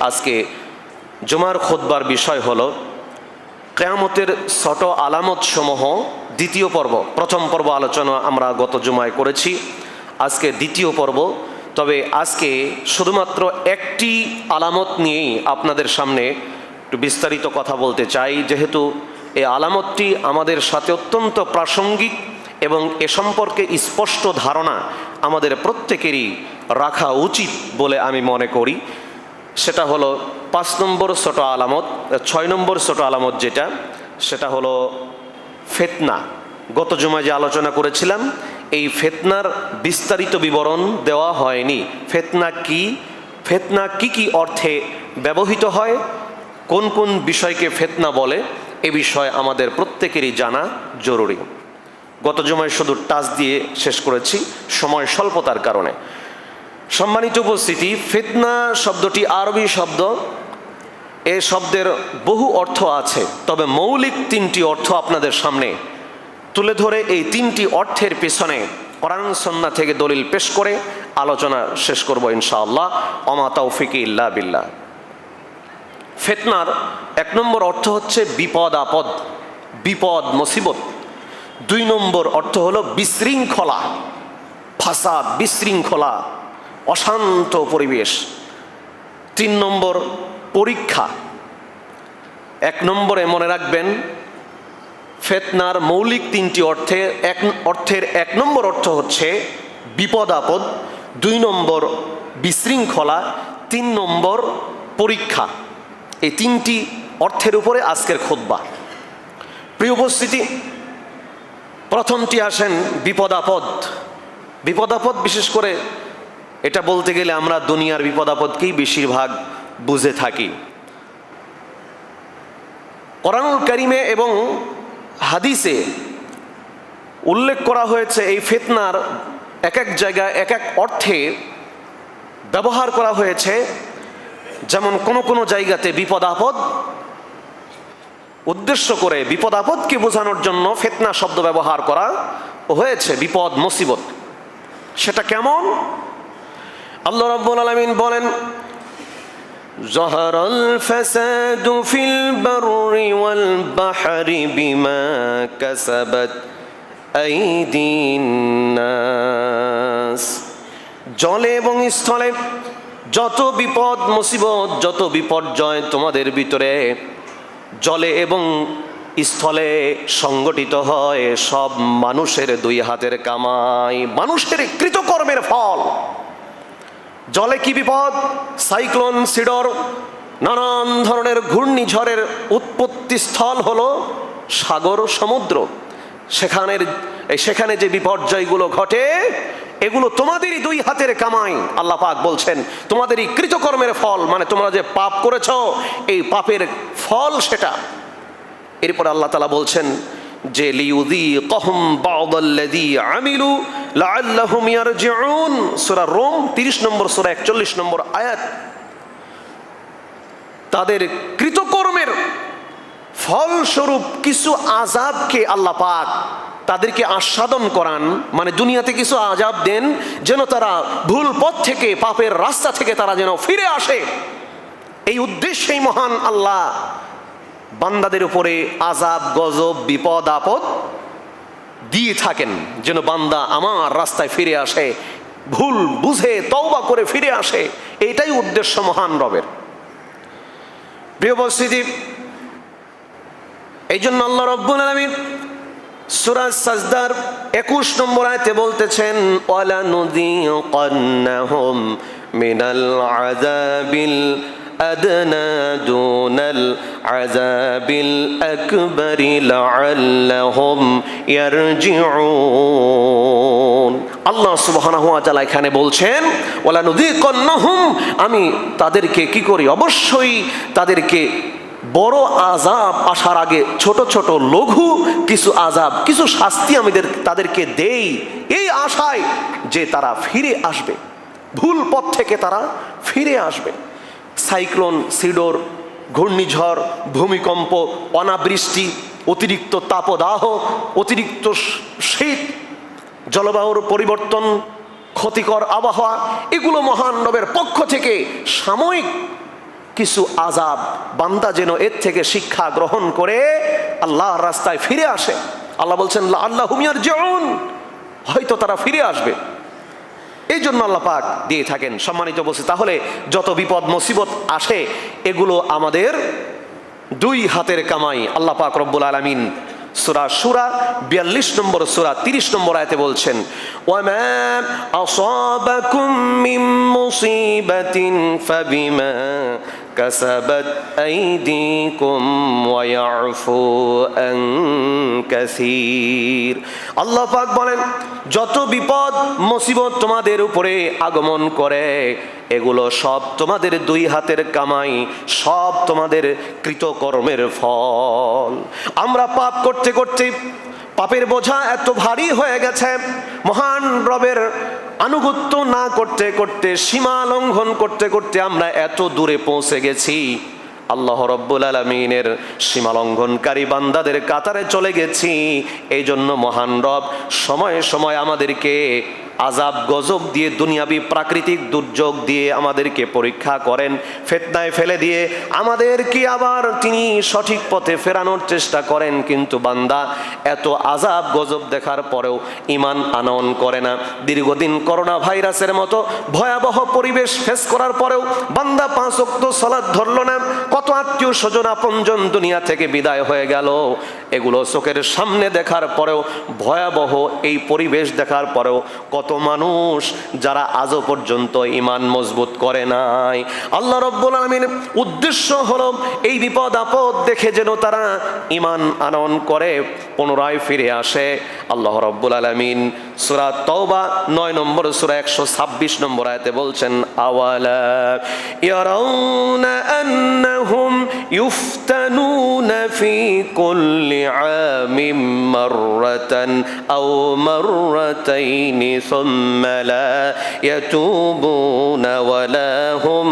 আজকে জুমার খোদবার বিষয় হলো কেয়ামতের ছোট আলামত সমূহ দ্বিতীয় পর্ব। প্রথম পর্ব আলোচনা আমরা গত জুমায় করেছি। আজকে দ্বিতীয় পর্ব। তবে আজকে শুধুমাত্র একটি আলামত নিয়েই আপনাদের সামনে একটু বিস্তারিত কথা বলতে চাই। যেহেতু এই আলামতটি আমাদের সাথে অত্যন্ত প্রাসঙ্গিক এবং এ সম্পর্কে স্পষ্ট ধারণা আমাদের প্রত্যেকেরই রাখা উচিত বলে আমি মনে করি। সেটা হলো পাঁচ নম্বর ছোট আলামত ছয় নম্বর ছোট আলামত যেটা, সেটা হলো ফেতনা। গত জুমায় যে আলোচনা করেছিলাম, এই ফেতনার বিস্তারিত বিবরণ দেওয়া হয়নি। ফেতনা কি? ফেতনা কি কি অর্থে ব্যবহৃত হয়? কোন কোন বিষয়কে ফেতনা বলে? এ বিষয়ে আমাদের প্রত্যেকেরই জানা জরুরি। গত জুমায় শুধু টাচ দিয়ে শেষ করেছি, সময় স্বল্পতার কারণে। সম্মানিত উপস্থিতি, ফিতনা শব্দটি আরবি শব্দ। এ শব্দের বহু অর্থ আছে, তবে মৌলিক তিনটি অর্থ আপনাদের সামনে তুলে ধরে এই তিনটি অর্থের পেছনে কোরআন সন্না থেকে দলিল পেশ করে আলোচনা শেষ করব ইনশাআল্লাহ। অমা তৌফিক ইল্লা বিল্লাহ। ফেতনার এক নম্বর অর্থ হচ্ছে বিপদ আপদ, বিপদ মুসিবত। দুই নম্বর অর্থ হলো বিশৃঙ্খলা, ফাসাদ বিশৃঙ্খলা। অশান্ত পরিবেশ। তিন নম্বর পরীক্ষা। এক নম্বরে মনে রাখবেন, ফেতনার মৌলিক তিনটি অর্থে, এক অর্থের এক নম্বর অর্থ হচ্ছে বিপদ আপদ দুই নম্বর বিশৃঙ্খলা, তিন নম্বর পরীক্ষা। এই তিনটি অর্থের উপরে আজকের খোদবা। প্রিয় উপস্থিতি, প্রথমটি আসেন বিপদাপদ। বিপদাপদ বিশেষ করে এটা বলতে গেলে আমরা দুনিয়ার বিপদ আপদকেই বেশিরভাগ বুঝে থাকি। কোরআনুল করিমে এবং হাদিসে উল্লেখ করা হয়েছে এই ফেতনার এক এক জায়গায় এক এক অর্থে ব্যবহার করা হয়েছে। যেমন কোনো কোনো জায়গাতে বিপদ আপদ উদ্দেশ্য করে বিপদ আপদকে বোঝানোর জন্য ফেতনা শব্দ ব্যবহার করা হয়েছে, বিপদ, মুসিবত। সেটা কেমন? আল্লাহ রাব্বুল আলামিন বলেন ظهر الفساد في البر والبحر بما كسبت أيدي الناس জলে এবং স্থলে যত বিপদ মুসিবত যত বিপর্যয় তোমাদের ভিতরে জলে এবং স্থলে সংগঠিত হয় সব মানুষের দুই হাতের কামাই মানুষের কৃতকর্মের ফল জলে কি বিপদ? সাইক্লোন, সিডর, নানান ধরনের ঘূর্ণিঝড়ের উৎপত্তি স্থল হলো সাগর সমুদ্র। সেখানের সেখানে যে বিপর্যয়গুলো ঘটে, এগুলো তোমাদেরই দুই হাতের কামাই, আল্লাহ পাক বলছেন। তোমাদেরই কৃতকর্মের ফল মানে তোমরা যে পাপ করেছ, এই পাপের ফল সেটা। এরপর আল্লাহ তালা বলছেন যে লিউদি কহম বাউদাল্লাদি আমিলু লাআল্লাহুম ইয়ারজিউন। সূরা রোম 30 নম্বর, সূরা 41 নম্বর আয়াত। তাদের কৃতকর্মের ফলস্বরূপ কিছু আজাবকে আল্লাহ পাক তাদেরকে আস্বাদন করান। মানে দুনিয়াতে কিছু আজাব দেন, যেন তারা ভুল পথ থেকে, পাপের রাস্তা থেকে তারা যেন ফিরে আসে। এই উদ্দেশ্যেই মহান আল্লাহ বান্দাদের উপরে আজাব গজব, বিপদ, আপদ দিয়ে থাকেন, যেন বান্দা আমার রাস্তায় ফিরে আসে, ভুল বুঝে তওবা করে ফিরে আসে, এটাই উদ্দেশ্য মহান রবের। প্রিয় উপস্থিতি এই জন্য আল্লাহ রব্বুল আলমিন সুরাজ সাজদার একুশ নম্বর আয়তে বলতেছেন ওয়ালা নদী কন্নাহম মিনাল আযাবিল أدنى دون العذاب الأكبر لعلهم يرجعون আল্লাহ সুবহানাহু ওয়া তাআলা এখানে বলছেন ওয়ালা নুযিকান্নাহুম আমি তাদেরকে কি করি অবশ্যই তাদেরকে বড় আজাব আসার আগে ছোট ছোট লঘু কিছু আজাব কিছু শাস্তি আমি তাদেরকে দেই এই আশায় যে তারা ফিরে আসবে ভুল পথ থেকে তারা ফিরে আসবে সাইক্লোন, সিডোর, ঘূর্ণিঝড়, ভূমিকম্প, অনাবৃষ্টি, অতিরিক্ত তাপদাহ, অতিরিক্ত শীত, জলবায়ুর পরিবর্তন, ক্ষতিকর আবহাওয়া, এগুলো মহান নবের পক্ষ থেকে সাময়িক কিছু আজাব বান্দা যেন এর থেকে শিক্ষা গ্রহণ করে আল্লাহর রাস্তায় ফিরে আসে। আল্লাহ বলছেন আল্লাহ হুমিয়ার যেমন হয়তো তারা ফিরে আসবে। এই জন্য আল্লাহ পাক দিয়ে থাকেন। সম্মানিত বলছি তাহলে যত বিপদ, মুসিবত আসে, এগুলো আমাদের দুই হাতের কামাই। আল্লাহ পাক রব্বুল আলমিন সুরা সুরা বিয়াল্লিশ নম্বর সুরা তিরিশ নম্বর আয়তে বলছেন, ওয়ামা আসাবাকুম মিন মুসিবাতিন ফাবিমা আইদিকুম ওয়া ইয়াফু আন কাসীর আল্লাহ পাক বলেন, যত বিপদ, মুসিবত তোমাদের উপরে আগমন করে, এগুলো সব তোমাদের দুই হাতের কামাই, সব তোমাদের কৃতকর্মের ফল। আমরা পাপ করতে করতে পাপের বোঝা এত ভারী হয়ে গেছে, মহান রবের আনুগত্য না করতে করতে, সীমা লঙ্ঘন করতে করতে আমরা এত দূরে পৌঁছে গেছি। আল্লাহ রব্বুল আলমিনের সীমালঙ্ঘনকারী বান্দাদের কাতারে চলে গেছি। এই জন্য মহান রব, সময়ে সময় আমাদেরকে আজাব গজব দিয়ে দুনিয়াবি প্রাকৃতিক দুর্যোগ দিয়ে আমাদেরকে পরীক্ষা করেন, ফেতনায় ফেলে দিয়ে আমাদের কি আবার তিনি সঠিক পথে ফেরানোর চেষ্টা করেন? কিন্তু বান্দা, এত আজাব গজব দেখার পরেও ইমান আনয়ন করে না। দীর্ঘদিন করোনা ভাইরাসের মতো ভয়াবহ পরিবেশ ফেস করার পরেও বান্দা পাঁচ অক্ত সলাদ ধরল না। কত আত্মীয় স্বজন আপনজন দুনিয়া থেকে বিদায় হয়ে গেল। এগুলো চোখের সামনে দেখার পরেও ভয়াবহ এই পরিবেশ দেখার পরেও কত মানুষ যারা আজও পর্যন্ত ইমান মজবুত করে নাই আল্লাহ রব্বুল আলমীর উদ্দেশ্য হলো এই বিপদ আপদ দেখে যেন তারা ইমান আনয়ন করে পুনরায় ফিরে আসে আল্লাহ রব্বুল আলমিন সুরা তওবা নয় নম্বর সুরা একশো ছাব্বিশ নম্বর আয়তে বলছেন আওয়ালা ইয়ারাউনা আন্নাহুম يفتنون في كل عام مرة أو مرتين ثم لا يتوبون ولا هم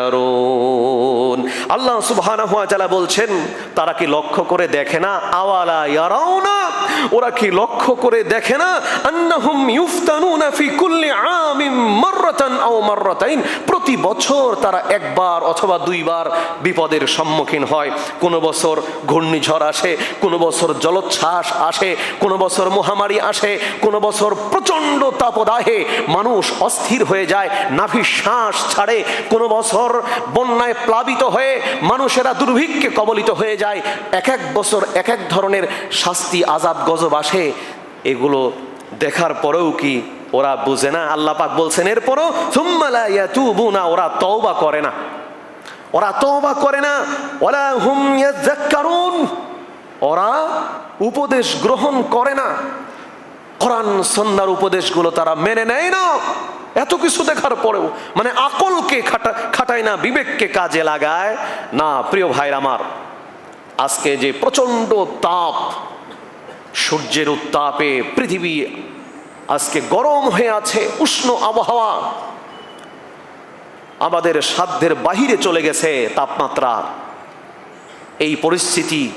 ইয়াজ্জাক্কারুন আল্লাহ সুবহানাহু ওয়া তাআলা বলছেন তারা কি লক্ষ্য করে দেখে না আওয়ালা ইয়ারাউনা ওরা কি লক্ষ্য করে দেখে না আন্নাহুম ইউফতানুনা ফি কুল্লি আমিন মাররাতান আও মাররাতাইন। প্রতি বছর তারা একবার অথবা দুইবার বিপদের সম্মুখীন হয়। কোনো বছর ঘূর্ণিঝড় আসে, কোনো বছর জলোচ্ছ্বাস আসে, কোনো বছর মহামারী আসে, কোনো বছর প্রচণ্ড তাপদাহে মানুষ অস্থির হয়ে যায় নাভি শ্বাস ছাড়ে। কোনো বছর বন্যায় প্লাবিত হয়ে মানুষেরা দুর্ভিক্ষে কবলিত হয়ে যায়। এক এক বছর এক এক ধরনের শাস্তি, আজাব, গজব আসে। এগুলো দেখার পরেও কি ওরা বুঝে না? আল্লাহ পাক বলছেন, এরপরও ইয়াতুবুনা ওরা তওবা করে না। ওরা তওবা করে না। ওরা হুম ওরা উপদেশ গ্রহণ করে না। কোরআন সন্ন্যার উপদেশগুলো তারা মেনে নেয় না। এত কিছু দেখার পরেও মানে আকলকে খাটা, খাটায় না, বিবেককে কাজে লাগায়। না, প্রিয় ভাই আমার, আজকে যে প্রচণ্ড তাপ সূর্যের উত্তাপে পৃথিবী আজকে গরম হয়ে আছে, উষ্ণ আবহাওয়া। আমাদের সাধ্যের বাহিরে চলে গেছে তাপমাত্রা। এই পরিস্থিতি,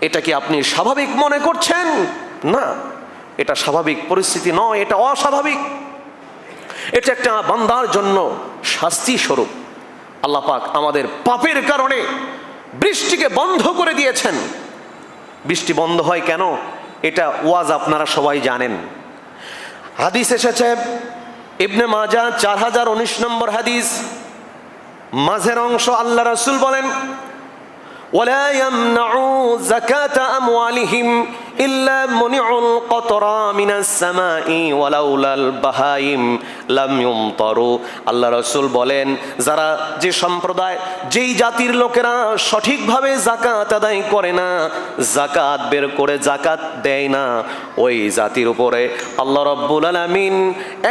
এটা কি আপনি স্বাভাবিক মনে করছেন? না, এটা স্বাভাবিক পরিস্থিতি নয়, এটা অস্বাভাবিক। এটা একটা বান্দার জন্য শাস্তি স্বরূপ। আল্লাহ পাক আমাদের পাপের কারণে বৃষ্টিকে বন্ধ করে দিয়েছেন। বৃষ্টি বন্ধ হয় কেন এটা ওয়াজ আপনারা সবাই জানেন হাদিস এসেছে ইবনে মাজা চার হাজার উনিশ নম্বর হাদিস মাঝের অংশ আল্লাহ রসুল বলেন ولا يمنعوا زكاة أموالهم إلا منعوا القطر من السماء ولولا البهائم লামিউম আল্লাহ রসুল বলেন, যারা যে সম্প্রদায়, যেই জাতির লোকেরা সঠিকভাবে জাকাত আদায় করে না জাকাত বের করে জাকাত দেয় না, ওই জাতির উপরে আল্লাহ রব্বুল আলমিন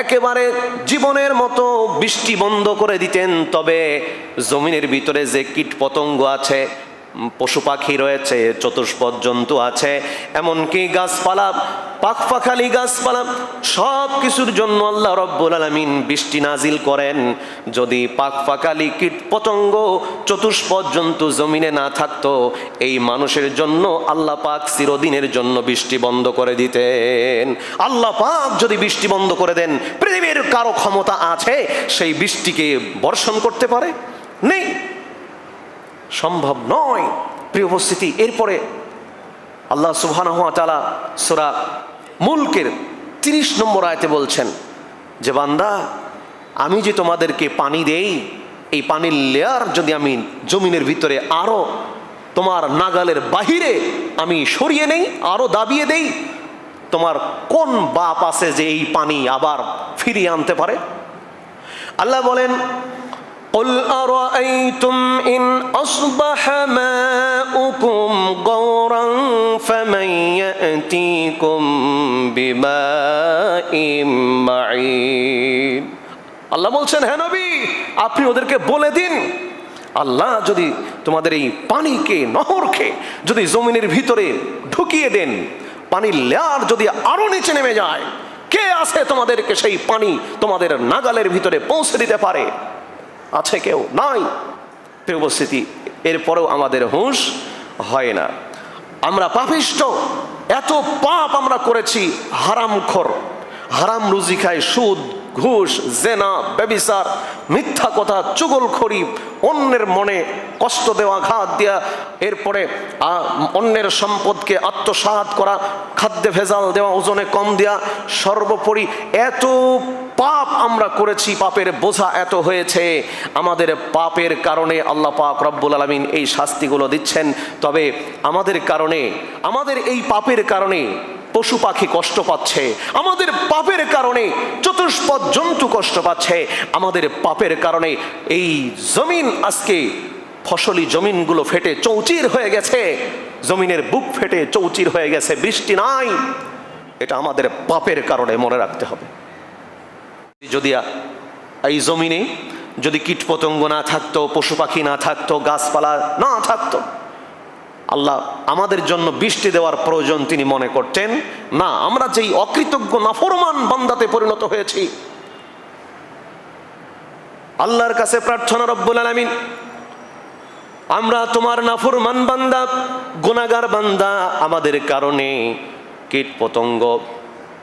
একেবারে জীবনের মতো বৃষ্টি বন্ধ করে দিতেন। তবে জমিনের ভিতরে যে কীট পতঙ্গ আছে পশু পাখি রয়েছে, চতুষ্পদ জন্তু আছে, এমনকি গাছপালা, পাখপাখালি গাছপালা সব কিছুর জন্য আল্লাহ রব্বুল আলমিন বৃষ্টি নাজিল করেন। যদি পাখপাখালি কীট পতঙ্গ চতুষ্পদ জন্তু জমিনে না থাকতো, এই মানুষের জন্য আল্লাহ পাক চিরদিনের জন্য বৃষ্টি বন্ধ করে দিতেন। আল্লাহ পাক যদি বৃষ্টি বন্ধ করে দেন, পৃথিবীর কারও ক্ষমতা আছে, সেই বৃষ্টিকে বর্ষণ করতে পারে? নেই। সম্ভব নয়। প্রিয় উপস্থিতি, এরপরে আল্লাহ সুবহানাহু ওয়া তাআলা সূরা মুলকের তিরিশ নম্বর আয়তে বলছেন, যে বান্দা, আমি যে তোমাদেরকে পানি দেই, এই পানির লেয়ার যদি আমি জমিনের ভিতরে আরও তোমার নাগালের বাহিরে আমি সরিয়ে নেই, আরও দাবিয়ে দেই, তোমার কোন বাপ আছে যে এই পানি আবার ফিরিয়ে আনতে পারে? আল্লাহ বলেন قل أرأيتم إن أصبح ماؤكم غورا فمن يأتيكم بماء معين আল্লাহ বলছেন হ্যাঁ নবী আপনি ওদেরকে বলে দিন আল্লাহ যদি তোমাদের এই পানিকে নহরকে যদি জমিনের ভিতরে ঢুকিয়ে দেন পানির লেয়ার যদি আরো নিচে নেমে যায় কে আছে তোমাদেরকে সেই পানি তোমাদের নাগালের ভিতরে পৌঁছে দিতে পারে আছে কেউ? নাই। উপস্থিতি এরপরেও আমাদের হুঁশ হয় না। আমরা পাপিষ্ট, এত পাপ আমরা করেছি হারাম খর হারাম রুজি খায় সুদ ঘুষ, জেনা, ব্যবিচার, মিথ্যা কথা, চুগলখড়ি, অন্যের মনে কষ্ট দেওয়া ঘাত দেওয়া এরপরে অন্যের সম্পদকে আত্মসাৎ করা, খাদ্যে ভেজাল দেওয়া, ওজনে কম দেওয়া সর্বোপরি এত পাপ আমরা করেছি, পাপের বোঝা এত হয়েছে। আমাদের পাপের কারণে আল্লাহ পাক রব্বুল আলমিন এই শাস্তিগুলো দিচ্ছেন। তবে আমাদের কারণে, আমাদের এই পাপের কারণে পশু পাখি কষ্ট পাচ্ছে। আমাদের পাপের কারণে চতুষ্পদ জন্তু কষ্ট পাচ্ছে। আমাদের পাপের কারণে এই জমিন আজকে ফসলি জমিনগুলো ফেটে চৌচির হয়ে গেছে। জমিনের বুক ফেটে চৌচির হয়ে গেছে। বৃষ্টি নাই। এটা আমাদের পাপের কারণে মনে রাখতে হবে। যদি এই জমিনে যদি কীটপতঙ্গ না থাকতো, পশু পাখি না থাকতো, গাছপালা না থাকতো আল্লাহ আমাদের জন্য বৃষ্টি দেওয়ার প্রয়োজন তিনি মনে করতেন, না, আমরা যেই অকৃতজ্ঞ, নাফরমান বান্দাতে পরিণত হয়েছি। আল্লাহর কাছে প্রার্থনা, রব্বুল আলামিন, আমরা তোমার নাফরমান বান্দা গুনাগার বান্দা, আমাদের কারণে কীট পতঙ্গ,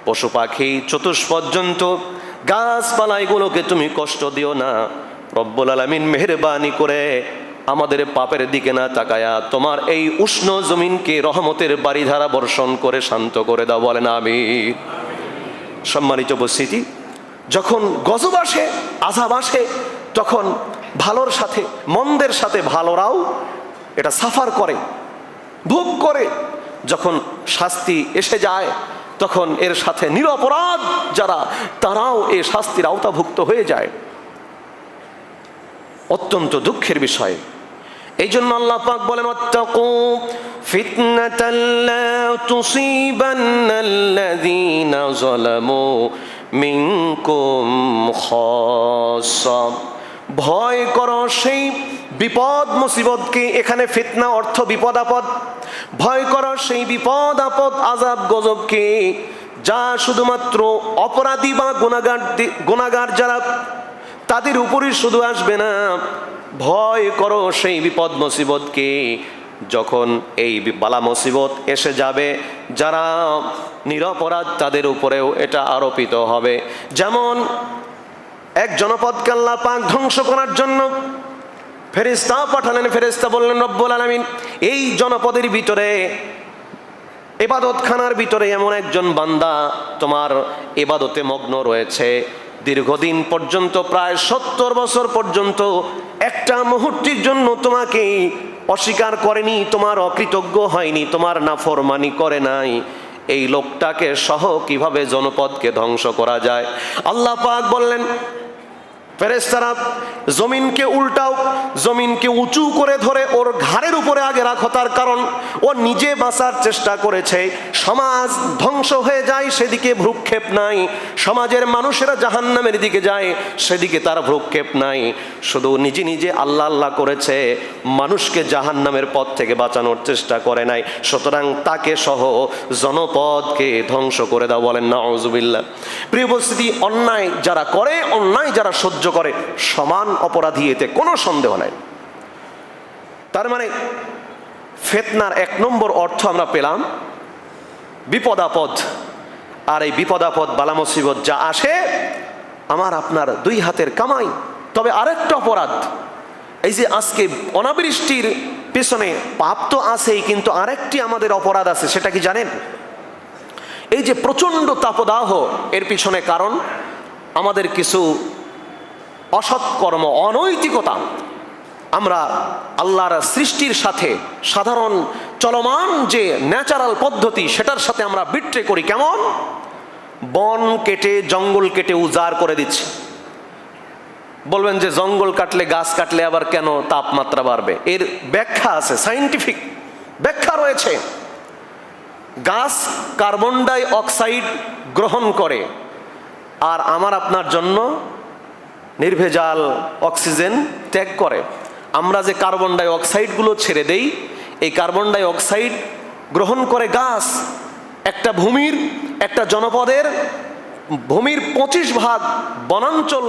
পশু পাখি, চতুষ্পদ জন্তু গাছপালা এগুলোকে তুমি কষ্ট দিও না। রব্বুল আলামিন মেহরবানি করে আমাদের পাপের দিকে না তাকায়া তোমার এই উষ্ণ জমিনকে রহমতের বাড়িধারা বর্ষণ করে শান্ত করে দাও, বলেন আমি সম্মানিত উপস্থিতি, যখন গজব আসে আজাব আসে, তখন ভালোর সাথে, মন্দের সাথে ভালোরাও এটা সাফার করে, ভোগ করে। যখন শাস্তি এসে যায়, তখন এর সাথে নিরপরাধ যারা, তারাও এ শাস্তির আওতাভুক্ত হয়ে যায়। অত্যন্ত দুঃখের বিষয়। এই জন্য আল্লাহ পাক বলেন ভয় করো সেই বিপদ মুসিবতকে, এখানে ফিতনা অর্থ বিপদ আপদ। ভয় করো সেই বিপদ আপদ আজাব গজবকে, যা শুধুমাত্র অপরাধী বা গুণাগার গুণাগার যারা তাদের উপরই শুধু আসবে না। ভয় করো সেই বিপদ মুসিবতকে। যখন এই বালা মুসিবত এসে যাবে, যারা নিরপরাধ তাদের উপরেও এটা আরোপিত হবে। যেমন এক জনপদকে আল্লাহ পাক ধ্বংস করার জন্য ফেরেস্তা পাঠালেন ফেরেস্তা বললেন, রব্বুল আলমিন, এই জনপদের ভিতরে, এবাদতখানার ভিতরে এমন একজন বান্দা তোমার এবাদতে মগ্ন রয়েছে। দীর্ঘদিন পর্যন্ত, প্রায় সত্তর বছর পর্যন্ত একটা মুহূর্তের জন্য তোমাকে অস্বীকার করেনি, তোমার অকৃতজ্ঞ হয়নি, তোমার না ফরমানি করে নাই। এই লোকটাকে সহ কীভাবে জনপদকে ধ্বংস করা যায়? আল্লাহ পাক বললেন ফেরেস্তারা জমিনকে উল্টাও, জমিনকে উঁচু করে ধরে ওর ঘাড়ের উপরে আগে রাখো তার কারণ ও নিজে বাঁচার চেষ্টা করেছে। সমাজ ধ্বংস হয়ে যায়, সেদিকে ভ্রুক্ষেপ নাই। সমাজের মানুষেরা জাহান্নামের দিকে যায়, সেদিকে তার ভ্রুক্ষেপ নাই। শুধু নিজে নিজে আল্লাহ আল্লাহ করেছে, মানুষকে জাহান্নামের পথ থেকে বাঁচানোর চেষ্টা করে নাই। সুতরাং তাকে সহ জনপদকে ধ্বংস করে দাও বলেন, নাউজুবিল্লাহ। প্রিয় অন্যায় যারা করে, অন্যায় যারা সহ্য করে সমান অপরাধী, এতে কোনো সন্দেহ নাই। তার মানে ফেতনার এক নম্বর অর্থ আমরা পেলাম বিপদাপদ। আর এই বিপদাপদ বালা মুসিবত যা আসে, আমার আপনার দুই হাতের কামাই। তবে আরেকটা অপরাধ, এই যে আজকে অনাবৃষ্টির পেছনে পাপ তো আছেই, কিন্তু আরেকটি আমাদের অপরাধ আছে, সেটা কি জানেন? এই যে প্রচণ্ড তাপদাহ, এর পিছনে কারণ, আমাদের কিছু অসৎকর্ম, অনৈতিকতা। আমরা আল্লাহর সৃষ্টির সাথে সাধারণ চলমান যে ন্যাচারাল পদ্ধতি, সেটার সাথে আমরা বিট্রে করি। কেমন? বন কেটে, জঙ্গল কেটে উজাড় করে দিচ্ছে। বলবেন যে জঙ্গল কাটলে গাছ কাটলে আবার কেন তাপমাত্রা বাড়বে? এর ব্যাখ্যা আছে সাইন্টিফিক ব্যাখ্যা রয়েছে। গাছ কার্বন ডাই অক্সাইড গ্রহণ করে। আর আমার আপনার জন্য নির্ভেজাল অক্সিজেন ত্যাগ করে। আমরা যে কার্বন ডাই অক্সাইডগুলো ছেড়ে দেই, এই কার্বন ডাই অক্সাইড গ্রহণ করে গাছ, একটা ভূমির, একটা জনপদের, ভূমির পঁচিশ ভাগ বনাঞ্চল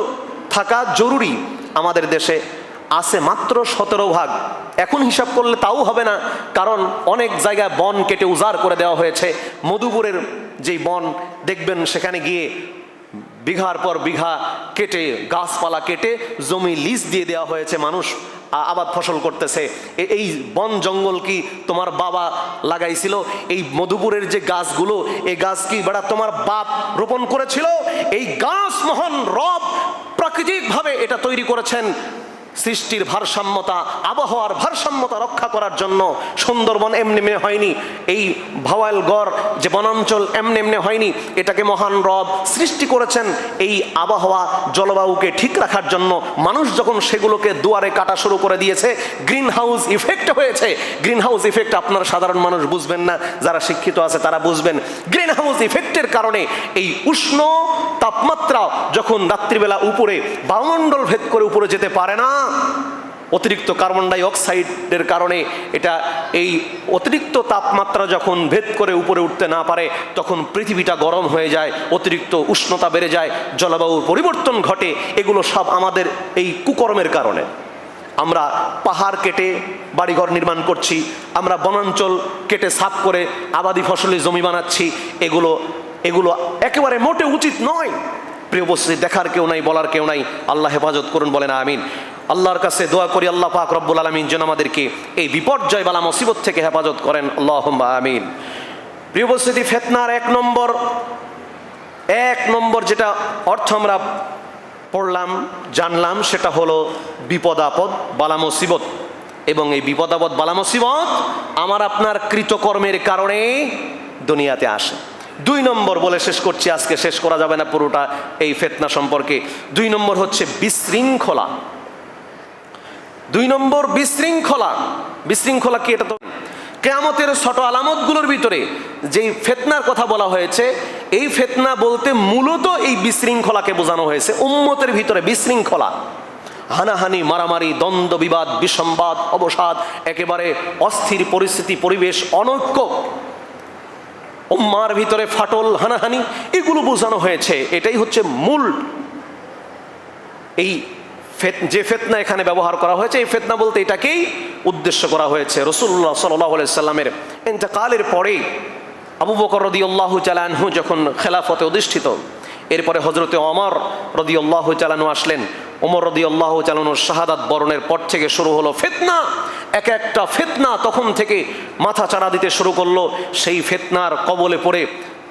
থাকা জরুরি আমাদের দেশে। আছে মাত্র সতেরো ভাগ। এখন হিসাব করলে তাও হবে না, কারণ অনেক জায়গায় বন কেটে উজাড় করে দেওয়া হয়েছে। মধুপুরের যেই বন, দেখবেন সেখানে গিয়ে বিঘার পর বিঘা কেটে, গাছপালা কেটে, জমি লিজ দিয়ে দেওয়া হয়েছে মানুষ আবাদ ফসল করতেছে। এই বন জঙ্গল কি তোমার বাবা লাগাইছিল? এই মধুপুরের যে গাছগুলো এই গাছ কি বেড়া তোমার বাপ রোপণ করেছিল? এই গাছ মহান রব প্রাকৃতিকভাবে এটা তৈরি করেছেন। সৃষ্টির ভারসাম্যতা, আবহাওয়ার ভারসাম্যতা রক্ষা করার জন্য সুন্দরবন এমনি এমনি হয়নি। এই ভাওয়াল গড় যে বনাঞ্চল এমনি এমনি হয়নি, এটাকে মহান রব সৃষ্টি করেছেন এই আবহাওয়া জলবায়ুকে ঠিক রাখার জন্য। মানুষ যখন সেগুলোকে দুয়ারে কাটা শুরু করে দিয়েছে গ্রিন হাউস ইফেক্ট হয়েছে। গ্রিন হাউস ইফেক্ট আপনার সাধারণ মানুষ বুঝবেন না, যারা শিক্ষিত আছে তারা বুঝবেন। গ্রিন হাউস ইফেক্টের কারণে এই উষ্ণ তাপমাত্রা যখন রাত্রিবেলা উপরে বায়ুমণ্ডল ভেদ করে উপরে যেতে পারে না অতিরিক্ত কার্বন ডাই অক্সাইডের কারণে এটা এই অতিরিক্ত তাপমাত্রা যখন ভেদ করে উপরে উঠতে না পারে, তখন পৃথিবীটা গরম হয়ে যায়, অতিরিক্ত উষ্ণতা বেড়ে যায়, জলবায়ুর পরিবর্তন ঘটে, এগুলো সব আমাদের এই কুকর্মের কারণে। আমরা পাহাড় কেটে বাড়িঘর নির্মাণ করছি, আমরা বনাঞ্চল কেটে সাফ করে আবাদি ফসলের জমি বানাচ্ছি, এগুলো এগুলো একেবারে মোটে উচিত নয়। প্রিয় উপস্থিতি, দেখার কেউ নাই, বলার কেউ নাই। আল্লাহ হেফাজত করুন, বলেন আমিন। আল্লাহর কাছে দোয়া করি, আল্লাহ পাক রব্বুল আলমিন যেন আমাদেরকে এই বিপর্যয় বালা মুসিবত থেকে হেফাজত করেন। আল্লাহ আমিন। প্রিয় উপস্থিতি, ফেতনার এক নম্বর এক নম্বর যেটা অর্থ আমরা পড়লাম, জানলাম, সেটা হলো বিপদাপদ বালা মুসিবত। এবং এই বিপদাপদ বালা মুসিবত আমার আপনার কৃতকর্মের কারণে দুনিয়াতে আসে। দুই নম্বর বলে শেষ করছি, আজকে শেষ করা যাবে না পুরোটা এই ফেতনা সম্পর্কে। দুই নম্বর হচ্ছে বিশৃঙ্খলা। দুই নম্বর বিশৃঙ্খলা। বিশৃঙ্খলা কি এটা তো? কেয়ামতের ছোট আলামতগুলোর ভিতরে যেই ফেতনার কথা বলা হয়েছে, এই ফেতনা বলতে মূলত এই বিশৃঙ্খলাকে বোঝানো হয়েছে। উম্মতের ভিতরে বিশৃঙ্খলা। হানাহানি, মারামারি, দ্বন্দ্ব, বিবাদ, বিসম্বাদ, অবসাদ, একেবারে অস্থির পরিস্থিতি, পরিবেশ অনৈক্য। উম্মার ভিতরে ফাটল, হানাহানি, এগুলো বোঝানো হয়েছে। এটাই হচ্ছে মূল এই যে ফেতনা এখানে ব্যবহার করা হয়েছে, এই ফেতনা বলতে এটাকেই উদ্দেশ্য করা হয়েছে। রসুল্লাহ সাল্লাহ সাল্লামের ইন্তকালের পরেই আবু বকর রদি আল্লাহ চালানহু যখন খেলাফতে অধিষ্ঠিত, এরপরে হজরতে অমর রদি আল্লাহ চালানু আসলেন। ওমর আল্লাহ চালানুর শাহাদাত বরণের পর থেকে শুরু হলো ফেতনা। এক একটা ফেতনা তখন থেকে মাথা চারা দিতে শুরু করল। সেই ফেতনার কবলে পড়ে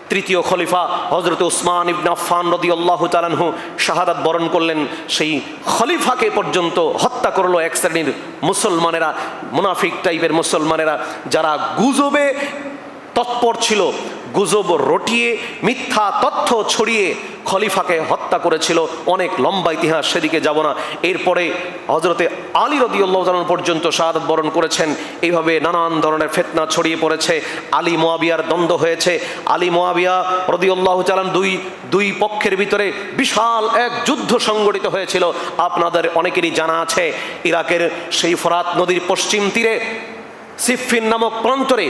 তৃতীয় খলিফা হজরত উসমান ইবনা ফান রদি আল্লাহ তালানহু শাহাদাত বরণ করলেন। সেই খলিফাকে পর্যন্ত হত্যা করল এক শ্রেণির মুসলমানেরা, মুনাফিক টাইপের মুসলমানেরা, যারা গুজবে তৎপর ছিল। গুজব রটিয়ে, মিথ্যা তথ্য ছড়িয়ে খলিফাকে হত্যা করেছিল। অনেক লম্বা ইতিহাস সেদিকে যাব না। এরপরে হজরতে আলী রদিউল্লাহ তালন পর্যন্ত শাহাদত বরণ করেছেন। এইভাবে নানান ধরনের ফেতনা ছড়িয়ে পড়েছে। আলী মোয়াবিয়ার দ্বন্দ্ব হয়েছে। আলী মোয়াবিয়া রদিউল্লাহ চালান দুই দুই পক্ষের ভিতরে বিশাল এক যুদ্ধ সংগঠিত হয়েছিল। আপনাদের অনেকেরই জানা আছে, ইরাকের সেই ফরাত নদীর পশ্চিম তীরে সিফিন নামক প্রান্তরে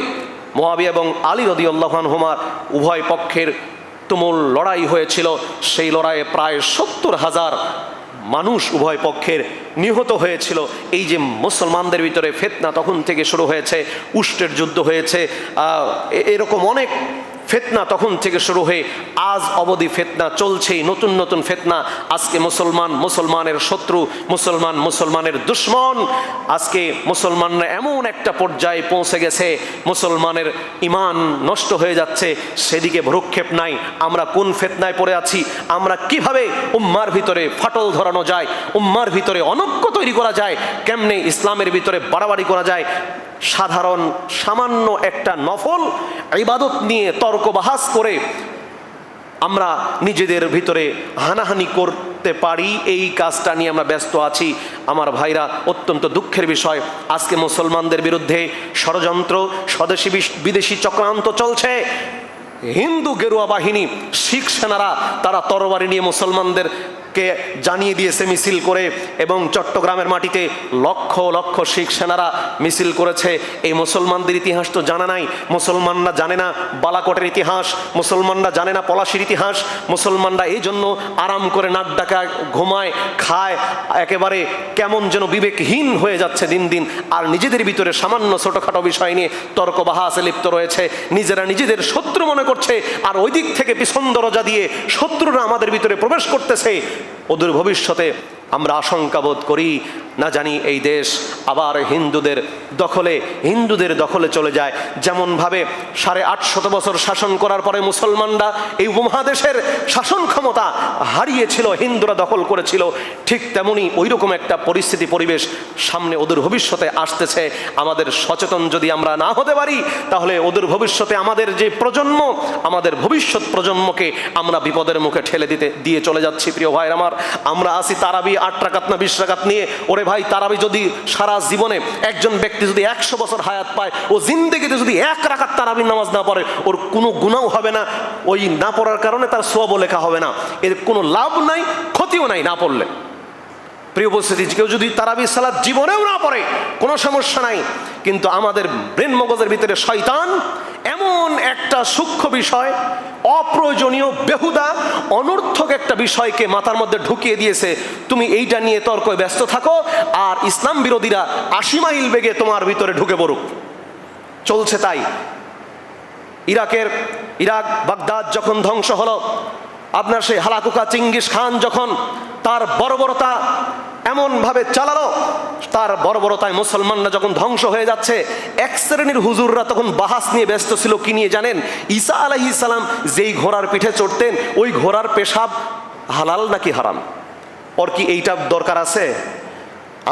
মোয়াবিয়া এবং আলী রদিউল্লাহান হুমার উভয় পক্ষের তুমুল লড়াই হয়েছিল। সেই লড়াইয়ে প্রায় সত্তর হাজার মানুষ উভয় পক্ষের নিহত হয়েছিল। এই যে মুসলমানদের ভিতরে ফেতনা তখন থেকে শুরু হয়েছে, উষ্টের যুদ্ধ হয়েছে। এরকম অনেক ফেতনা তখন থেকে শুরু হয়ে আজ অবধি ফেতনা চলছেই, নতুন নতুন ফেতনা। আজকে মুসলমান মুসলমানের শত্রু, মুসলমান মুসলমানের দুশ্মন। আজকে মুসলমানরা এমন একটা পর্যায়ে পৌঁছে গেছে, মুসলমানের ইমান নষ্ট হয়ে যাচ্ছে, সেদিকে ভ্রুক্ষেপ নাই। আমরা কোন ফেতনায় পড়ে আছি? আমরা কীভাবে উম্মার ভিতরে ফাটল ধরানো যায়? উম্মার ভিতরে অনৈক্য তৈরি করা যায়? কেমনে ইসলামের ভিতরে বাড়াবাড়ি করা যায়? সাধারণ সামান্য একটা নফল ইবাদত নিয়ে তর্ক বাহাস করে আমরা নিজেদের ভিতরে হানাহানি করতে পারি। এই কাজটা নিয়ে আমরা ব্যস্ত আছি। আমার ভাইরা, অত্যন্ত দুঃখের বিষয়, আজকে মুসলমানদের বিরুদ্ধে ষড়যন্ত্র, স্বদেশি বিদেশি চক্রান্ত চলছে। হিন্দু গেরুয়া বাহিনী, শিখ সেনারা, তারা তরবারি নিয়ে মুসলমানদেরকে জানিয়ে দিয়েছে মিছিল করে এবং চট্টগ্রামের মাটিতে লক্ষ লক্ষ শিখ সেনারা মিছিল করেছে। এই মুসলমানদের ইতিহাস তো জানা নাই। মুসলমানরা জানে না বালাকোটের ইতিহাস, মুসলমানরা জানে না পলাশির ইতিহাস। মুসলমানরা এই জন্য আরাম করে নাক ডাকা, ঘুমায়, খায়, একেবারে কেমন যেন বিবেকহীন হয়ে যাচ্ছে দিন দিন। আর নিজেদের ভিতরে সামান্য ছোটোখাটো বিষয় নিয়ে তর্ক বাহাসে লিপ্ত রয়েছে। নিজেরা নিজেদের শত্রু মনে করছে। আর ওই দিক থেকে পিছন দরজা দিয়ে শত্রুরা আমাদের ভিতরে প্রবেশ করতেছে। ওদের ভবিষ্যতে আমরা আশঙ্কা বোধ করি না জানি এই দেশ আবার হিন্দুদের দখলে হিন্দুদের দখলে চলে যায়। যেমনভাবে সাড়ে আটশত বছর শাসন করার পরে মুসলমানরা এই উপমহাদেশের শাসন ক্ষমতা হারিয়েছিল, হিন্দুরা দখল করেছিল, ঠিক তেমনি ওই রকম একটা পরিস্থিতি পরিবেশ সামনে ওদের ভবিষ্যতে আসতেছে। আমাদের সচেতন যদি আমরা না হতে পারি, তাহলে ওদের ভবিষ্যতে আমাদের যে প্রজন্ম, আমাদের ভবিষ্যৎ প্রজন্মকে আমরা বিপদের মুখে ঠেলে দিতে, দিয়ে চলে যাচ্ছি, প্রিয় ভাই আমার। আমরা আসি তারাবি আট রাকাত না বিশ রাকাত নিয়ে, ওরে ভাই তারাবি যদি সারা জীবনে একজন ব্যক্তি যদি একশো বছর হায়াত পায়, ও জিন্দেগিতে যদি এক রাকাত তারাবির নামাজ না পড়ে, ওর কোনো গুণাও হবে না। ওই না পড়ার কারণে তার সোয়াবও লেখা হবে না। এর কোনো লাভ নাই, ক্ষতিও নাই না পড়লে। প্রিয় উপস্থিতি, কেউ যদি তারাবি সালাদ জীবনেও না পড়ে, কোনো সমস্যা নাই। কিন্তু আমাদের ব্রেন মগজের ভিতরে শয়তান এমন একটা সূক্ষ্ম বিষয় অপ্রয়োজনীয়, বেহুদা, অনর্থক একটা বিষয়কে মাথার মধ্যে ঢুকিয়ে দিয়েছে। তুমি এইটা নিয়ে তর্ক ব্যস্ত থাকো, আর ইসলাম বিরোধীরা আশি মাইল বেগে তোমার ভিতরে ঢুকে পড়ুক। চলছে তাই। ইরাকের, ইরাক, বাগদাদ যখন ধ্বংস হলো, আপনার সেই হালাকুকা চিঙ্গিস খান যখন তার বর্বরতা এমনভাবে চালালো। তার বর্বরতায় মুসলমানরা যখন ধ্বংস হয়ে যাচ্ছে, এক শ্রেণির হুজুররা তখন বাহাস নিয়ে ব্যস্ত ছিল। কি নিয়ে জানেন? ঈসা আলাহি সালাম যেই ঘোড়ার পিঠে চড়তেন, ওই ঘোড়ার পেশাব হালাল নাকি হারাম? ওর কি এইটা দরকার আছে?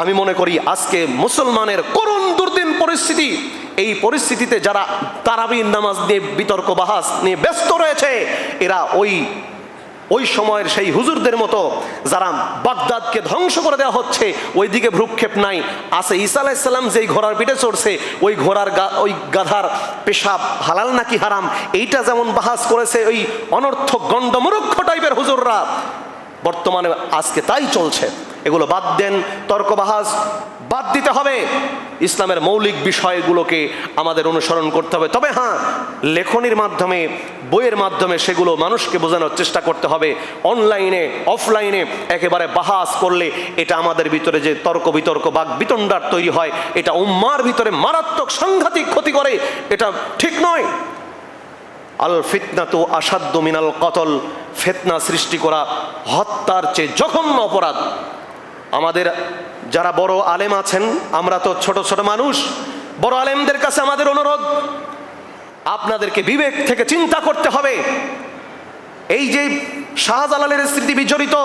আমি মনে করি আজকে মুসলমানের করুণ দুর্দিন পরিস্থিতি, এই পরিস্থিতিতে যারা তারাবির নামাজ নিয়ে বিতর্ক, বাহাস নিয়ে ব্যস্ত রয়েছে, এরা ওই ওই সময়ের সেই হুজুরদের মতো যারা বাগদাদকে ধ্বংস করে দেওয়া হচ্ছে, ওইদিকে ভ্রুক্ষেপ নাই। আছে ঈসা আলাইসাল্লাম যেই ঘোড়ার পিঠে চড়ছে, ওই ঘোড়ার ওই গাধার পেশাব হালাল নাকি হারাম? এইটা যেমন বাহাস করেছে ওই অনর্থক গণ্ডমূর্খ টাইপের হুজুররা। বর্তমানে আজকে তাই চলছে। এগুলো বাদ দেন তর্ক তর্কবাহাস বাদ দিতে হবে। ইসলামের মৌলিক বিষয়গুলোকে আমাদের অনুসরণ করতে হবে। তবে হ্যাঁ লেখনির মাধ্যমে, বইয়ের মাধ্যমে সেগুলো মানুষকে বোঝানোর চেষ্টা করতে হবে। অনলাইনে, অফলাইনে একেবারে বাহাস করলে এটা আমাদের ভিতরে যে তর্ক বিতর্ক বাক বিতণ্ডার তৈরি হয়, এটা উম্মার ভিতরে মারাত্মক সাংঘাতিক ক্ষতি করে, এটা ঠিক নয়। আল ফিতনা তো আসাধ্য মিনাল কতল, ফেতনা সৃষ্টি করা হত্যার চেয়ে জঘন্য অপরাধ। আমাদের যারা বড় আলেম আছেন, আমরা তো ছোট ছোট মানুষ। বড় আলেমদের কাছে আমাদের অনুরোধ, আপনাদেরকে বিবেক থেকে চিন্তা করতে হবে। এই যে শাহজালালের স্মৃতি বিজড়িত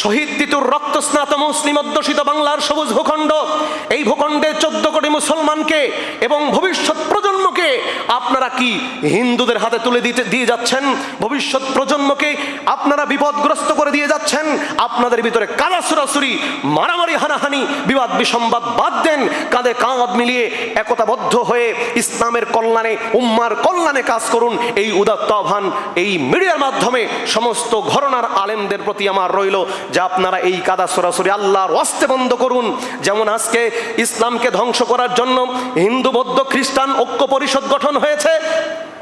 শহীদ তিতুর রক্তস্নাত মুসলিম অধ্যুষিত বাংলার সবুজ ভূখণ্ড। এই ভূখণ্ডে চোদ্দ কোটি মুসলমানকে এবং ভবিষ্যৎ প্রজন্মকে আপনারা কি হিন্দুদের হাতে তুলে দিতে, দিয়ে যাচ্ছেন? ভবিষ্যৎ প্রজন্মকে আপনারা বিপদগ্রস্ত করে দিয়ে যাচ্ছেন? আপনাদের ভিতরে কাদা সুরাসুরি, মারামারি, হানাহানি, বিবাদ, বিসম্বাদ বাদ দেন। কাঁধে কাঁধ মিলিয়ে একতাবদ্ধ হয়ে ইসলামের কল্যাণে, উম্মার কল্যাণে কাজ করুন। এই উদাত্ত আহ্বান এই মিডিয়ার মাধ্যমে সমস্ত ঘরনার আলেমদের প্রতি আমার রইল যে আপনারা এই কাদা সরাসরি আল্লাহর অস্তে বন্ধ করুন। যেমন আজকে ইসলামকে ধ্বংস করার জন্য হিন্দু, বৌদ্ধ, খ্রিস্টান ঐক্য পরিষদ গঠন হয়েছে।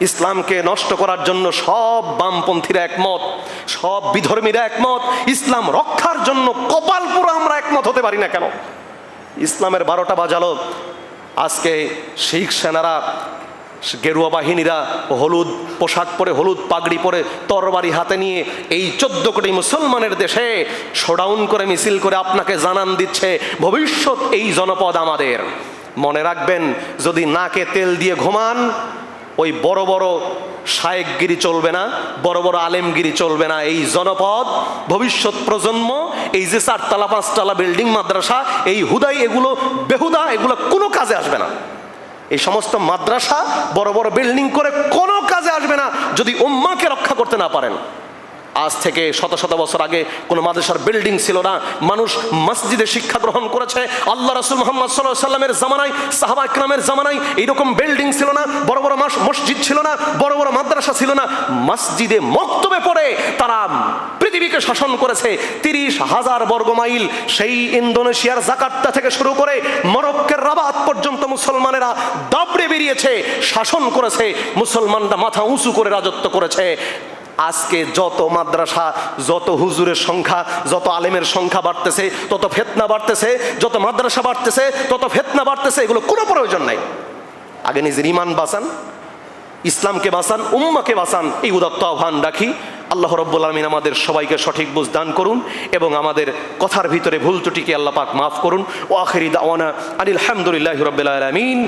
ইসলামকে নষ্ট করার জন্য সব বামপন্থীরা একমত, সব বিধর্মীরা একমত। ইসলাম রক্ষার জন্য কপাল পুরো আমরা একমত হতে পারি না কেন? ইসলামের বারোটা বাজালো। আজকে শিখ সেনারা গেরুয়া বাহিনীরা হলুদ পোশাক পরে, হলুদ পাগড়ি পরে তরবারি হাতে নিয়ে এই চোদ্দ কোটি মুসলমানের দেশে শোডাউন করে, মিছিল করে আপনাকে জানান দিচ্ছে, ভবিষ্যৎ এই জনপদ আমাদের। মনে রাখবেন, যদি নাকে তেল দিয়ে ঘুমান, ওই বড় বড় শায়েকগিরি চলবে না, বড় বড় আলেমগিরি চলবে না। এই জনপদ, ভবিষ্যৎ প্রজন্ম, এই যে চারতলা, পাঁচতলা বিল্ডিং, মাদ্রাসা, এই হুদাই এগুলো, বেহুদা এগুলো কোনো কাজে আসবে না। এই সমস্ত মাদ্রাসা বড় বড় বিল্ডিং করে কোনো কাজে আসবে না যদি উম্মাকে রক্ষা করতে না পারেন। আজ থেকে শত শত বছর আগে কোনো মাদ্রাসার বিল্ডিং ছিল না। মানুষ মসজিদে শিক্ষা গ্রহণ করেছে। আল্লাহ রসুল মোহাম্মদ সাল্লাহ সাল্লামের জামানায়, সাহাবা ইকরামের জামানায় এইরকম বিল্ডিং ছিল না। বড় বড় মাস মসজিদ ছিল না, বড় বড় মাদ্রাসা ছিল না। মসজিদে মক্তবে পড়ে তারা পৃথিবীকে শাসন করেছে। তিরিশ হাজার বর্গ মাইল সেই ইন্দোনেশিয়ার জাকার্তা থেকে শুরু করে মরক্কের রাবাত পর্যন্ত মুসলমানেরা দাবড়ে বেরিয়েছে, শাসন করেছে। মুসলমানরা মাথা উঁচু করে রাজত্ব করেছে। আজকে যত মাদ্রাসা, যত হুজুরের সংখ্যা, যত আলেমের সংখ্যা বাড়তেছে, তত ফেতনা বাড়তেছে, যত মাদ্রাসা বাড়তেছে, তত ফেতনা বাড়তেছে, এগুলো কোনো প্রয়োজন নাই। আগে নিজের ইমান বাঁচান, ইসলামকে বাঁচান, উম্মাকে বাঁচান, এই উদাত্ত আহ্বান রাখি। আল্লাহ রব্বুল আলমিন আমাদের সবাইকে সঠিক বুঝ দান করুন এবং আমাদের কথার ভিতরে ভুল ত্রুটিকে আল্লাহ পাক মাফ করুন। ও আখেরি দাওয়ানা আনিল হামদুলিল্লাহ রব্বুল আলমিন।